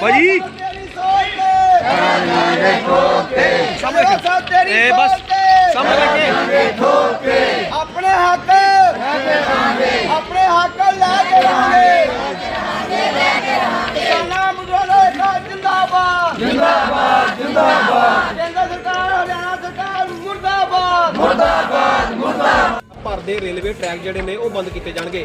ਭਾਜੀ। ਸਾਹਮਣੇ ਇਹ ਬਸ ਸਾਹਮਣੇ ਲੱਗੇ ਆਪਣੇ ਹੱਕ ਆਪਣੇ ਹੱਕ ਲੈ ਕੇ ਰਹਾਂਗੇ। ਕਿਸਾਨਾਂ ਮੁਜ਼ਾਹਰੇ ਦਾ ਜਿੰਦਾਬਾਦ। ਜਿੰਦਾਬਾਦ ਜਿੰਦਾਬਾਦ। ਕੇਂਦਰ ਸਰਕਾਰ ਹਰਿਆਣਾ ਸਰਕਾਰ ਮੁਰਦਾਬਾਦ। ਭਰ ਦੇ ਰੇਲਵੇ ਟਰੈਕ ਜਿਹੜੇ ਨੇ ਉਹ ਬੰਦ ਕੀਤੇ ਜਾਣਗੇ।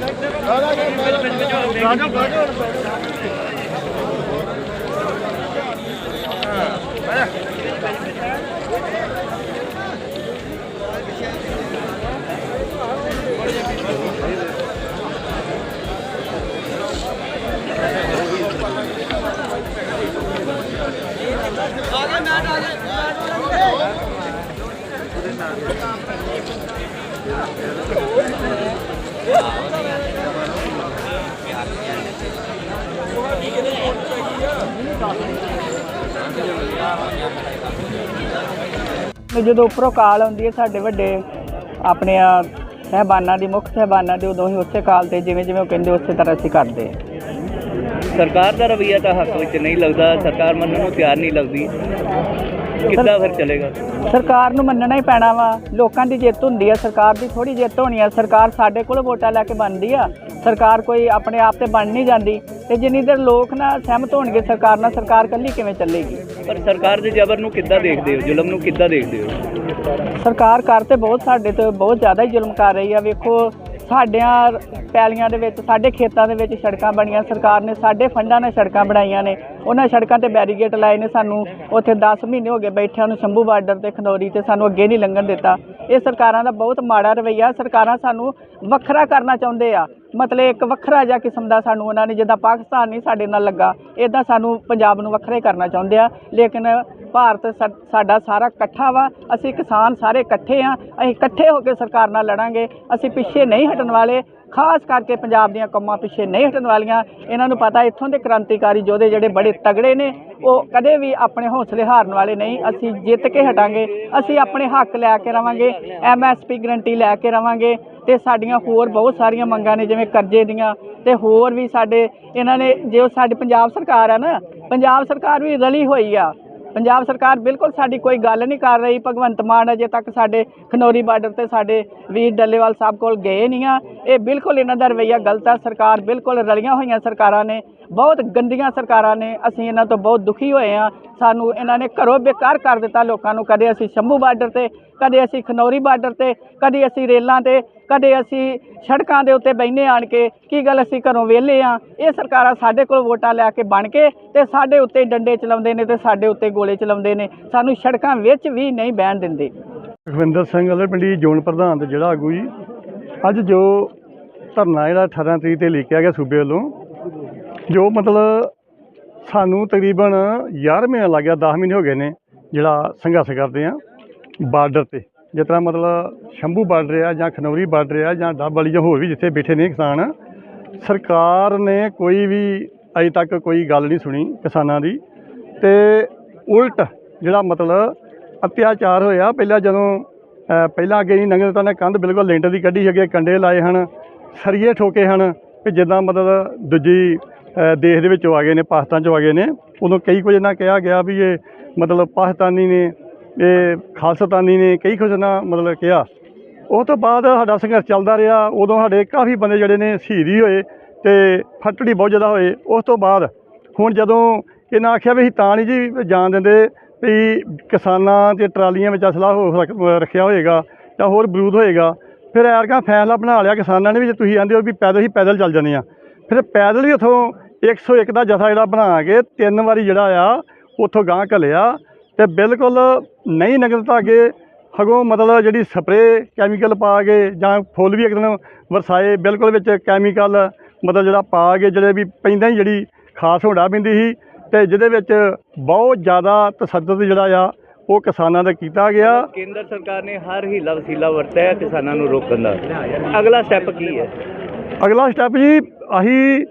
Hadi. ਜਦੋਂ ਉੱਪਰੋਂ ਕਾਲ ਆਉਂਦੀ ਹੈ, ਸਾਡੇ ਵੱਡੇ ਆਪਣੇ ਆ ਸਹਿਬਾਨਾਂ ਦੀ, ਮੁੱਖ ਸਹਿਬਾਨਾਂ ਦੀ, ਉਦੋਂ ਹੀ ਉਸੇ ਕਾਲ ਤੇ ਜਿਵੇਂ ਜਿਵੇਂ ਉਹ ਕਹਿੰਦੇ, ਉਸੇ ਤਰ੍ਹਾਂ ਅਸੀਂ ਕਰਦੇ ਹਾਂ। ਸਰਕਾਰ ਦਾ ਰਵੱਈਆ ਤਾਂ ਹੱਕ ਵਿੱਚ ਨਹੀਂ ਲੱਗਦਾ, ਸਰਕਾਰ ਮੰਨਣ ਨੂੰ ਤਿਆਰ ਨਹੀਂ ਲੱਗਦੀ ਕਿੱਦਾਂ ਫਿਰ ਚੱਲੇਗਾ? ਸਰਕਾਰ ਨੂੰ ਮੰਨਣਾ ਹੀ ਪੈਣਾ ਵਾ। ਲੋਕਾਂ ਦੀ ਜਿੱਤ ਹੁੰਦੀ ਆ। ਸਰਕਾਰ ਦੀ ਥੋੜੀ ਜਿੱਤ ਹੋਣੀ ਆ। ਸਰਕਾਰ ਸਾਡੇ ਕੋਲ ਵੋਟਾਂ ਲੈ ਕੇ ਬਣਦੀ ਆ। ਸਰਕਾਰ ਕੋਈ ਆਪਣੇ ਆਪ ਤੇ ਬਣ ਨਹੀਂ ਜਾਂਦੀ। ਤੇ ਜਿੰਨੀ ਦੇਰ ਲੋਕ ਨਾ ਸਹਿਮਤ ਹੋਣਗੇ ਸਰਕਾਰ ਨਾਲ ਸਰਕਾਰ ਕੱਲੀ ਕਿਵੇਂ ਚੱਲੇਗੀ? ਪਰ ਸਰਕਾਰ ਦੇ ਜ਼ਬਰ ਨੂੰ ਕਿੱਦਾਂ ਦੇਖਦੇ ਹੋ? ਜ਼ੁਲਮ ਨੂੰ ਕਿੱਦਾਂ ਦੇਖਦੇ ਹੋ? ਸਰਕਾਰ ਕਰ ਤੇ ਬਹੁਤ ਸਾਡੇ ਤੇ ਬਹੁਤ ਜ਼ਿਆਦਾ ਹੀ ਜ਼ੁਲਮ ਕਰ ਰਹੀ ਆ। ਵੇਖੋ ਸਾਡਿਆਂ ਪੈਲੀਆਂ ਦੇ ਵਿੱਚ, ਸਾਡੇ ਖੇਤਾਂ ਦੇ ਵਿੱਚ ਸੜਕਾਂ ਬਣੀਆਂ। ਸਰਕਾਰ ਨੇ, ਸਾਡੇ ਫੰਡਾਂ ਨਾਲ ਸੜਕਾਂ ਬਣਾਈਆਂ ਨੇ। ਉਹਨਾਂ ਸੜਕਾਂ ਤੇ ਬੈਰੀਗੇਟ ਲਾਏ ਨੇ ਸਾਨੂੰ। ਉੱਥੇ 10 ਮਹੀਨੇ ਹੋ ਗਏ ਬੈਠਿਆਂ ਨੂੰ ਸ਼ੰਭੂ ਬਾਰਡਰ ਤੇ ਖਨੌਰੀ ਤੇ ਸਾਨੂੰ ਅੱਗੇ ਨਹੀਂ ਲੰਘਣ ਦਿੱਤਾ। ਇਹ ਸਰਕਾਰਾਂ ਦਾ ਬਹੁਤ ਮਾੜਾ ਰਵੱਈਆ। ਸਰਕਾਰਾਂ ਸਾਨੂੰ ਵੱਖਰਾ ਕਰਨਾ ਚਾਹੁੰਦੇ ਆ। ਮਤਲਬ ਇੱਕ ਵੱਖਰਾ ਜਿਹਾ ਕਿਸਮ ਦਾ ਸਾਨੂੰ ਉਹਨਾਂ ਨੇ, ਜਿੱਦਾਂ ਪਾਕਿਸਤਾਨ ਨਹੀਂ ਸਾਡੇ ਨਾਲ ਲੱਗਾ ਇਦਾਂ ਸਾਨੂੰ ਪੰਜਾਬ ਨੂੰ ਵੱਖਰੇ ਕਰਨਾ ਚਾਹੁੰਦੇ ਆ। ਲੇਕਿਨ ਭਾਰਤ ਸਾ- ਸਾਡਾ ਸਾਰਾ ਇਕੱਠਾ ਵਾ, ਅਸੀਂ ਕਿਸਾਨ ਸਾਰੇ ਇਕੱਠੇ ਆ, ਅਸੀਂ ਇਕੱਠੇ ਹੋ ਕੇ ਸਰਕਾਰ ਨਾਲ ਲੜਾਂਗੇ, ਅਸੀਂ ਪਿੱਛੇ ਨਹੀਂ ਹਟਣ ਵਾਲੇ, ਖਾਸ ਕਰਕੇ ਪੰਜਾਬ ਦੀਆਂ ਕੰਮਾਂ ਪਿੱਛੇ ਨਹੀਂ ਹਟਣ ਵਾਲੀਆਂ। ਇਹਨਾਂ ਨੂੰ ਪਤਾ ਇੱਥੋਂ ਦੇ ਕ੍ਰਾਂਤੀਕਾਰੀ ਯੋਧੇ ਜਿਹੜੇ ਬੜੇ ਤਗੜੇ ਨੇ, ਉਹ ਕਦੇ ਵੀ ਆਪਣੇ ਹੌਸਲੇ ਹਾਰਨ ਵਾਲੇ ਨਹੀਂ। ਅਸੀਂ ਜਿੱਤ ਕੇ ਹਟਾਂਗੇ, ਅਸੀਂ ਆਪਣੇ ਹੱਕ ਲੈ ਕੇ ਰਵਾਂਗੇ ਐਮਐਸਪੀ ਗਰੰਟੀ ਲੈ ਕੇ ਰਵਾਂਗੇ। ਤੇ ਸਾਡੀਆਂ ਹੋਰ ਬਹੁਤ ਸਾਰੀਆਂ ਮੰਗਾਂ ਨੇ, ਜਿਵੇਂ ਕਰਜ਼ੇ ਦੀਆਂ ਤੇ ਹੋਰ ਵੀ ਸਾਡੇ, ਇਹਨਾਂ ਨੇ ਜੋ ਸਾਡੀ, ਪੰਜਾਬ ਸਰਕਾਰ ਆ ਨਾ, ਪੰਜਾਬ ਸਰਕਾਰ ਵੀ ਰਲੀ ਹੋਈ ਆ। ਪੰਜਾਬ ਸਰਕਾਰ ਬਿਲਕੁਲ ਸਾਡੀ ਕੋਈ ਗੱਲ ਨਹੀਂ ਕਰ ਰਹੀ, ਭਗਵੰਤ ਮਾਨ ਅਜੇ ਤੱਕ ਸਾਡੇ ਖਨੌਰੀ ਬਾਰਡਰ ਤੇ ਸਾਡੇ ਵੀਰ ਡੱਲੇਵਾਲ ਸਾਹਿਬ ਕੋਲ ਗਏ ਨਹੀਂ ਆ। ਇਹ ਬਿਲਕੁਲ ਇਹਨਾਂ ਦਾ ਰਵੱਈਆ ਗਲਤ ਆ, ਸਰਕਾਰ ਬਿਲਕੁਲ ਰਲੀਆਂ ਹੋਈਆਂ ਸਰਕਾਰਾਂ ਨੇ, ਬਹੁਤ ਗੰਦੀਆਂ ਸਰਕਾਰਾਂ ਨੇ, ਅਸੀਂ ਇਹਨਾਂ ਤੋਂ ਬਹੁਤ ਦੁਖੀ ਹੋਏ ਆ। ਸਾਨੂੰ ਇਹਨਾਂ ਨੇ ਘਰੋਂ ਬੇਕਾਰ ਕਰ ਦਿੱਤਾ ਲੋਕਾਂ ਨੂੰ, ਕਦੇ ਅਸੀਂ ਸ਼ੰਭੂ ਬਾਰਡਰ ਤੇ ਕਦੇ ਅਸੀਂ ਖਨੌਰੀ ਬਾਰਡਰ ਤੇ, ਕਦੇ ਅਸੀਂ ਰੇਲਾਂ ਤੇ, ਕਦੇ ਅਸੀਂ ਸੜਕਾਂ ਦੇ ਉੱਤੇ ਬੈਠੇ ਆਣ ਕੇ, ਕੀ ਗੱਲ ਅਸੀਂ ਘਰੋਂ ਵਿਹਲੇ ਆ? ਇਹ ਸਰਕਾਰਾਂ ਸਾਡੇ ਕੋਲ ਵੋਟਾਂ ਲੈ ਕੇ ਬਣ ਕੇ ਤੇ ਸਾਡੇ ਉੱਤੇ ਡੰਡੇ ਚਲਾਉਂਦੇ ਨੇ ਤੇ ਸਾਡੇ ਉੱਤੇ ਗੋਲੇ ਚਲਾਉਂਦੇ ਨੇ। ਸਾਨੂੰ ਸੜਕਾਂ ਵਿੱਚ ਵੀ ਨਹੀਂ ਬਹਿਣ ਦਿੰਦੇ। ਸੁਖਵਿੰਦਰ ਸਿੰਘ ਵਾਲੇ ਜ਼ੋਨ ਪ੍ਰਧਾਨ ਤੇ ਜਿਹੜਾ ਆਗੂ ਜੀ। ਅੱਜ ਜੋ ਧਰਨਾ ਜਿਹੜਾ 18 ਤਰੀਕ ਤੇ ਲਿਖਿਆ ਗਿਆ ਸੂਬੇ ਵੱਲੋਂ, ਜੋ ਮਤਲਬ ਸਾਨੂੰ ਤਕਰੀਬਨ 11 ਮਹੀਨੇ ਲੱਗ ਗਿਆ 10 ਮਹੀਨੇ ਹੋ ਗਏ ਨੇ ਜਿਹੜਾ ਸੰਘਰਸ਼ ਕਰਦੇ ਆ। ਬਾਰਡਰ ਤੇ। ਜਿਸ ਤਰ੍ਹਾਂ ਮਤਲਬ ਸ਼ੰਭੂ ਬਾਰਡਰ ਆ ਜਾਂ ਖਨੌਰੀ ਬਾਰਡਰ ਆ ਜਾਂ ਡੱਬ ਵਾਲੀ ਜਾਂ ਹੋਰ ਵੀ ਜਿੱਥੇ ਬੈਠੇ ਨੇ ਕਿਸਾਨ, ਸਰਕਾਰ ਨੇ ਕੋਈ ਵੀ ਅਜੇ ਤੱਕ ਕੋਈ ਗੱਲ ਨਹੀਂ ਸੁਣੀ ਕਿਸਾਨਾਂ ਦੀ। ਤੇ ਉਲਟ ਜਿਹੜਾ ਮਤਲਬ ਅਤਿਆਚਾਰ ਹੋਇਆ, ਪਹਿਲਾਂ ਜਦੋਂ ਪਹਿਲਾਂ ਅੱਗੇ ਨਹੀਂ ਨੰਗੇ ਤਾਂ ਨੇ ਕੰਧ ਬਿਲਕੁਲ ਲੈਂਟਰ ਦੀ ਕੱਢੀ ਹੈਗੇ ਕੰਡੇ ਲਾਏ ਹਨ, ਸਰੀਏ ਠੋਕੇ ਹਨ ਕਿ ਜਿੱਦਾਂ ਮਤਲਬ ਦੂਜੀ ਦੇਸ਼ ਦੇ ਵਿੱਚੋਂ ਆ ਗਏ ਨੇ, ਪਾਕਿਸਤਾਨ ਚੋਂ ਆ ਗਏ ਨੇ। ਉਦੋਂ ਕਈ ਕੁਝ ਨਾ ਕਿਹਾ ਗਿਆ ਵੀ ਇਹ ਮਤਲਬ ਪਾਕਿਸਤਾਨੀ ਨੇ ਇਹ ਖਾਲਸਤਾਨੀ ਨੇ ਕਈ ਕੁਝ ਨਾ ਮਤਲਬ ਕਿਹਾ। ਉਹ ਤੋਂ ਬਾਅਦ ਸਾਡਾ ਸੰਘਰਸ਼ ਚੱਲਦਾ ਰਿਹਾ। ਉਦੋਂ ਸਾਡੇ ਕਾਫੀ ਬੰਦੇ ਜਿਹੜੇ ਨੇ ਸ਼ਹੀਦੀ ਹੋਏ ਤੇ ਫੱਟੜੀ ਬਹੁਤ ਜ਼ਿਆਦਾ ਹੋਏ। ਉਸ ਤੋਂ ਬਾਅਦ ਹੁਣ ਜਦੋਂ ਇਹਨਾਂ ਆਖਿਆ ਵੀ ਅਸੀਂ ਤਾਂ ਨਹੀਂ ਜੀ ਜਾਣ ਦਿੰਦੇ ਵੀ ਕਿਸਾਨਾਂ ਤੇ ਟਰਾਲੀਆਂ ਵਿੱਚ ਅਸਲਾ ਹੋ ਸਕ- ਰੱਖਿਆ ਹੋਏਗਾ ਜਾਂ ਹੋਰ ਬਰੂਦ ਹੋਏਗਾ, ਫਿਰ ਐਰਕਾ ਫੈਸਲਾ ਬਣਾ ਲਿਆ ਕਿਸਾਨਾਂ ਨੇ ਵੀ ਜੇ ਤੁਸੀਂ ਆਂਦੇ ਹੋ ਵੀ ਪੈਦਲ ਹੀ ਪੈਦਲ ਚੱਲ ਜਾਂਦੇ ਆ ਫਿਰ ਪੈਦਲ ਹੀ ਉਥੋਂ 101 ਦਾ ਜਥਾ ਜਿਹੜਾ ਬਣਾ ਕੇ ਤਿੰਨ ਵਾਰੀ ਜਿਹੜਾ ਆ, ਉਥੋਂ ਗਾਂ ਘਲਿਆ। ਤੇ ਬਿਲਕੁਲ ਨਹੀਂ ਨਗਰਤਾ ਅੱਗੇ। ਸਗੋਂ ਮਤਲਬ ਜਿਹੜੀ ਸਪਰੇ ਕੈਮੀਕਲ ਪਾ ਕੇ ਜਾਂ ਫੁੱਲ ਵੀ ਇੱਕ ਦਿਨ ਵਰਸਾਏ ਬਿਲਕੁਲ ਵਿੱਚ ਕੈਮੀਕਲ ਮਤਲਬ ਜਿਹੜਾ ਪਾ ਕੇ ਜਿਹੜੇ ਵੀ ਪੈਂਦਾ ਹੀ ਜਿਹੜੀ ਖਾਸ ਹੋਣਾ ਪੈਂਦੀ ਸੀ ਤੇ ਜਿਹਦੇ ਵਿੱਚ ਬਹੁਤ ਜ਼ਿਆਦਾ ਤਸੱਦਦ ਜਿਹੜਾ ਆ ਉਹ ਕਿਸਾਨਾਂ ਦਾ ਕੀਤਾ ਗਿਆ। ਕੇਂਦਰ ਸਰਕਾਰ ਨੇ ਹਰ ਹੀਲਾ ਵਸੀਲਾ ਵਰਤਿਆ ਕਿਸਾਨਾਂ ਨੂੰ ਰੋਕਣ ਦਾ। ਅਗਲਾ ਸਟੈਪ ਕੀ ਹੈ? ਅਗਲਾ ਸਟੈਪ ਜੀ ਅਸੀਂ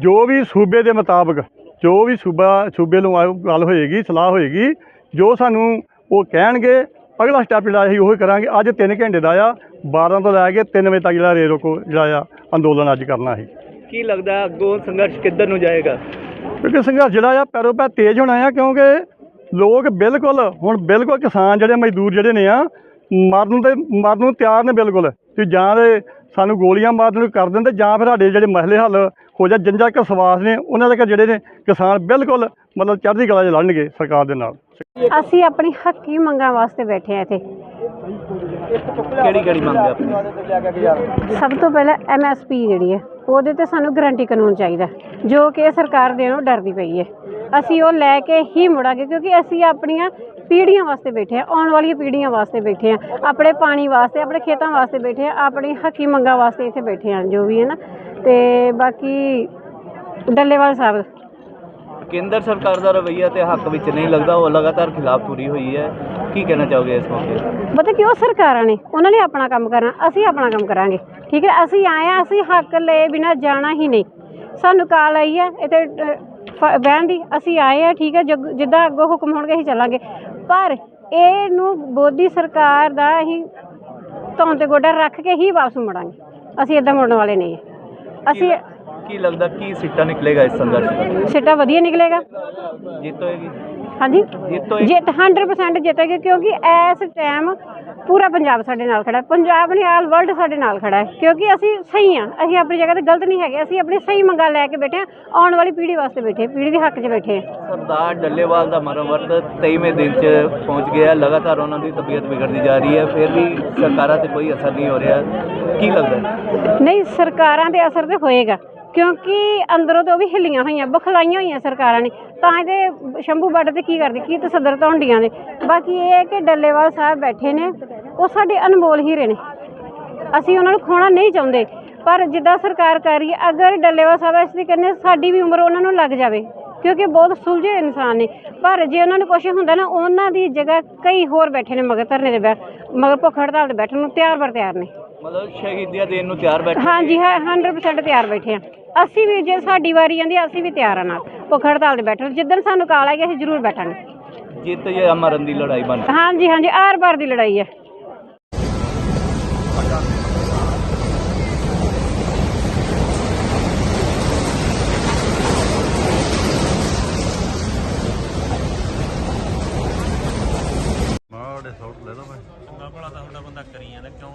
ਜੋ ਵੀ ਸੂਬੇ ਦੇ ਮੁਤਾਬਕ ਜੋ ਵੀ ਸੂਬਾ ਸੂਬੇ ਨੂੰ ਗੱਲ ਹੋਏਗੀ ਸਲਾਹ ਹੋਏਗੀ ਜੋ ਸਾਨੂੰ ਉਹ ਕਹਿਣਗੇ ਅਗਲਾ ਸਟੈਪ ਜਿਹੜਾ ਅਸੀਂ ਉਹ ਕਰਾਂਗੇ। ਅੱਜ 3 ਘੰਟੇ ਦਾ ਆ 12 ਤੋਂ ਲੈ ਕੇ 3 ਵਜੇ ਤੱਕ ਜਿਹੜਾ ਰੇ ਰੋਕੋ ਜਿਹੜਾ ਆ ਅੰਦੋਲਨ ਅੱਜ ਕਰਨਾ ਸੀ। ਕੀ ਲੱਗਦਾ ਅੱਗੋਂ ਸੰਘਰਸ਼ ਕਿੱਧਰ ਨੂੰ ਜਾਏਗਾ? ਕਿਉਂਕਿ ਸੰਘਰਸ਼ ਜਿਹੜਾ ਆ ਪੈਰੋ ਪੈ ਤੇਜ਼ ਹੋਣਾ ਆ ਕਿਉਂਕਿ ਲੋਕ ਬਿਲਕੁਲ ਹੁਣ ਬਿਲਕੁਲ ਕਿਸਾਨ ਜਿਹੜੇ ਮਜ਼ਦੂਰ ਜਿਹੜੇ ਨੇ ਆ ਮਰਨ ਨੂੰ ਤੇ ਮਰਨ ਨੂੰ ਤਿਆਰ ਨੇ ਬਿਲਕੁਲ। ਕਿ ਜਾਂ ਤੇ ਸਾਨੂੰ ਗੋਲੀਆਂ ਮਾਰਨ ਨੂੰ ਕਰ ਦਿੰਦੇ ਜਾਂ ਫਿਰ ਸਾਡੇ ਜਿਹੜੇ ਮਸਲੇ ਹੱਲ ਹੋ ਜਾ ਜੰਜਾ ਕੇ ਸਵਾਸ ਨੇ ਉਹਨਾਂ ਦੇ ਜਿਹੜੇ ਨੇ ਕਿਸਾਨ ਬਿਲਕੁਲ ਮਤਲਬ ਚੜ੍ਹਦੀ ਕਲਾ 'ਚ ਲੜਨਗੇ ਸਰਕਾਰ ਦੇ ਨਾਲ। ਅਸੀਂ ਆਪਣੀ ਹੱਕੀ ਮੰਗਾਂ ਵਾਸਤੇ ਬੈਠੇ ਆ ਇੱਥੇ। ਕਿਹੜੀ ਕਿਹੜੀ ਮੰਗ ਹੈ ਆਪਣੀ? ਸਭ ਤੋਂ ਪਹਿਲਾਂ ਐਮਐਸਪੀ ਜਿਹੜੀ ਹੈ ਉਹਦੇ ਤੇ ਸਾਨੂੰ ਗਰੰਟੀ ਕਾਨੂੰਨ ਚਾਹੀਦਾ ਜੋ ਕਿ ਸਰਕਾਰ ਦੇਣੋਂ ਡਰਦੀ ਪਈ ਹੈ। ਅਸੀਂ ਉਹ ਲੈ ਕੇ ਹੀ ਮੁੜਾਂਗੇ ਕਿਉਂਕਿ ਅਸੀਂ ਆਪਣੀਆਂ ਪੀੜ੍ਹੀਆਂ ਵਾਸਤੇ ਬੈਠੇ ਆ ਆਉਣ ਵਾਲੀਆਂ ਪੀੜ੍ਹੀਆਂ ਵਾਸਤੇ ਬੈਠੇ ਆ ਆਪਣੇ ਪਾਣੀ ਵਾਸਤੇ ਆਪਣੇ ਖੇਤਾਂ ਵਾਸਤੇ ਬੈਠੇ ਆ ਆਪਣੀ ਹੱਕੀ ਮੰਗਾਂ ਵਾਸਤੇ ਇੱਥੇ ਬੈਠੇ ਆ ਜੋ ਵੀ ਹੈ ਨਾ। ਤੇ ਬਾਕੀ ਡੱਲੇਵਾਲ ਸਾਹਿਬ ਕੇਂਦਰ ਸਰਕਾਰ ਦਾ ਰਵੱਈਆ ਤੇ ਹੱਕ ਵਿੱਚ ਨਹੀਂ ਲੱਗਦਾ ਉਹ ਲਗਾਤਾਰ ਖਿਲਾਫ ਪੂਰੀ ਹੋਈ ਹੈ। ਕੀ ਕਹਿਣਾ ਚਾਹੋਗੇ ਇਸ ਮੌਕੇ? ਪਤਾ ਉਹ ਸਰਕਾਰਾਂ ਨੇ ਉਹਨਾਂ ਨੇ ਆਪਣਾ ਕੰਮ ਕਰਨਾ ਅਸੀਂ ਆਪਣਾ ਕੰਮ ਕਰਾਂਗੇ ਠੀਕ ਹੈ? ਅਸੀਂ ਆਏ ਆ ਅਸੀਂ ਹੱਕ ਲਏ ਬਿਨਾ ਜਾਣਾ ਹੀ ਨਹੀਂ। ਸਾਨੂੰ ਕਾਲ ਆਈ ਹੈ ਇੱਥੇ ਅ, ਫ- ਬਹਿਣ ਦੀ ਅਸੀਂ ਆਏ ਆ ਠੀਕ ਹੈ? ਜਿੱਦਾਂ ਅੱਗੋਂ ਹੁਕਮ ਹੋਣਗੇ ਅਸੀਂ ਚੱਲਾਂਗੇ। ਪਰ ਇਹਨੂੰ ਮੋਦੀ ਸਰਕਾਰ ਦਾ ਅਸੀਂ ਧੌਣ ਤੇ ਗੋਡਾ ਰੱਖ ਕੇ ਹੀ ਵਾਪਸ ਮੁੜਾਂਗੇ। ਅਸੀਂ ਇਦਾਂ ਮੁੜਨ ਵਾਲੇ ਨਹੀਂ ਅਸੀਂ ਕੀ ਲੱਗਦਾ ਕੀ ਸਿੱਟਾ ਨਿਕਲੇਗਾ ਇਸ ਸੰਘਰਸ਼ ਦਾ? ਸਿੱਟਾ ਵਧੀਆ ਨਿਕਲੇਗਾ। ਜਿੱਤ ਹੋਏਗੀ ਹਾਂਜੀ ਜਿੱਤ ਹੋਏਗੀ ਜਿੱਤ 100% ਜਿੱਤੇਗੇ ਕਿਉਂਕਿ ਇਸ ਟਾਈਮ ਪੂਰਾ ਪੰਜਾਬ ਸਾਡੇ ਨਾਲ ਖੜਾ ਹੈ। ਪੰਜਾਬ ਨਹੀਂ ਆਲ ਵਰਲਡ ਸਾਡੇ ਨਾਲ ਖੜਾ ਹੈ। ਕਿਉਂਕਿ ਅਸੀਂ ਸਹੀ ਹਾਂ। ਅਸੀਂ ਆਪਣੀ ਜਗ੍ਹਾ ਤੇ ਗਲਤ ਨਹੀਂ ਹੈਗੇ। ਅਸੀਂ ਆਪਣੀ ਸਹੀ ਮੰਗਾਂ ਲੈ ਕੇ ਬੈਠੇ ਹਾਂ। ਆਉਣ ਵਾਲੀ ਪੀੜ੍ਹੀ ਵਾਸਤੇ ਬੈਠੇ ਪੀੜ੍ਹੀ ਦੇ ਹੱਕ 'ਚ ਬੈਠੇ ਸਰਦਾਰ ਡੱਲੇਵਾਲ ਦਾ ਮਰਨ ਵਰਤ 23ਵੇਂ ਦਿਨ 'ਚ ਪਹੁੰਚ ਗਿਆ। ਲਗਾਤਾਰ ਉਹਨਾਂ ਦੀ ਤਬੀਅਤ ਵਿਗੜਦੀ ਜਾ ਰਹੀ ਹੈ। ਫਿਰ ਵੀ ਸਰਕਾਰਾਂ ਤੇ ਕੋਈ ਅਸਰ ਨਹੀਂ ਹੋ ਰਿਹਾ। ਕੀ ਲੱਗਦਾ ਨਹੀਂ ਸਰਕਾਰਾਂ ਦੇ ਅਸਰ ਤੇ ਹੋਏਗਾ। ਕਿਉਂਕਿ ਅੰਦਰੋਂ ਤਾਂ ਉਹ ਵੀ ਹਿੱਲੀਆਂ ਹੋਈਆਂ, ਬਖਲਾਈਆਂ ਹੋਈਆਂ ਸਰਕਾਰਾਂ ਨੇ। ਤਾਂ ਇਹਦੇ ਸ਼ੰਭੂ ਬਾਰਡਰ ਤੇ ਕੀ ਕਰਦੇ? ਕੀ ਤਸੱਦਰ ਹੁੰਦੀਆਂ ਨੇ। ਬਾਕੀ ਇਹ ਹੈ ਕਿ ਡੱਲੇਵਾਲ ਸਾਹਿਬ ਬੈਠੇ ਨੇ, ਉਹ ਸਾਡੇ ਅਨਮੋਲ ਹੀਰੇ ਨੇ। ਅਸੀਂ ਉਹਨਾਂ ਨੂੰ ਖੋਣਾ ਨਹੀਂ ਚਾਹੁੰਦੇ। ਪਰ ਜਿੱਦਾਂ ਸਰਕਾਰ ਕਰ ਰਹੀ ਹੈ, ਅਗਰ ਡੱਲੇਵਾਲ ਸਾਹਿਬ ਇਸ ਦੀ ਕਹਿੰਦੇ ਸਾਡੀ ਵੀ ਉਮਰ ਉਹਨਾਂ ਨੂੰ ਲੱਗ ਜਾਵੇ, ਕਿਉਂਕਿ ਬਹੁਤ ਸੁਲਝੇ ਇਨਸਾਨ ਨੇ। ਪਰ ਜੇ ਉਹਨਾਂ ਨੂੰ ਕੁਛ ਹੁੰਦਾ ਨਾ, ਉਹਨਾਂ ਦੀ ਜਗ੍ਹਾ ਕਈ ਹੋਰ ਬੈਠੇ ਨੇ ਮਗਰ ਧਰਨੇ ਦੇ ਬੈਠ ਮਗਰ ਭੁੱਖ ਹੜਤਾਲ ਤੇ ਬੈਠਣ ਨੂੰ ਤਿਆਰ ਬਰ ਤਿਆਰ ਨੇ। ਮਤਲਬ ਸ਼ਹੀਦੀਆਂ ਦੇਣ ਨੂੰ ਤਿਆਰ ਬੈਠੇ ਹਾਂਜੀ ਹਾਂ 100% ਤਿਆਰ ਬੈਠੇ ਆ। ਅਸੀਂ ਵੀ ਜੇ ਸਾਡੀ ਵਾਰੀ ਆਂਦੀ ਅਸੀਂ ਵੀ ਤਿਆਰ ਆ ਨਾਲ। ਭੁੱਖ ਹੜਤਾਲ ਤੇ ਬੈਠਣ। ਜਿੱਦਣ ਸਾਨੂੰ ਕਾਲ ਆਏਗੀ ਅਸੀਂ ਜ਼ਰੂਰ ਬੈਠਾਂਗੇ। ਜਿੱਤ ਜਾਂ ਮਰਨ ਦੀ ਲੜਾਈ ਬਣ ਹਾਂਜੀ ਹਾਂਜੀ ਆਰ ਪਾਰ ਦੀ ਲੜਾਈ ਹੈ ਮਾੜੇ ਸੌਟ ਲੈ ਲਓ ਮੈਂ। ਚੰਗਾ ਭਲਾ ਤਾਂ ਤੁਹਾਡਾ ਬੰਦਾ ਕਰੀ ਜਾਂਦਾ ਕਿਉਂ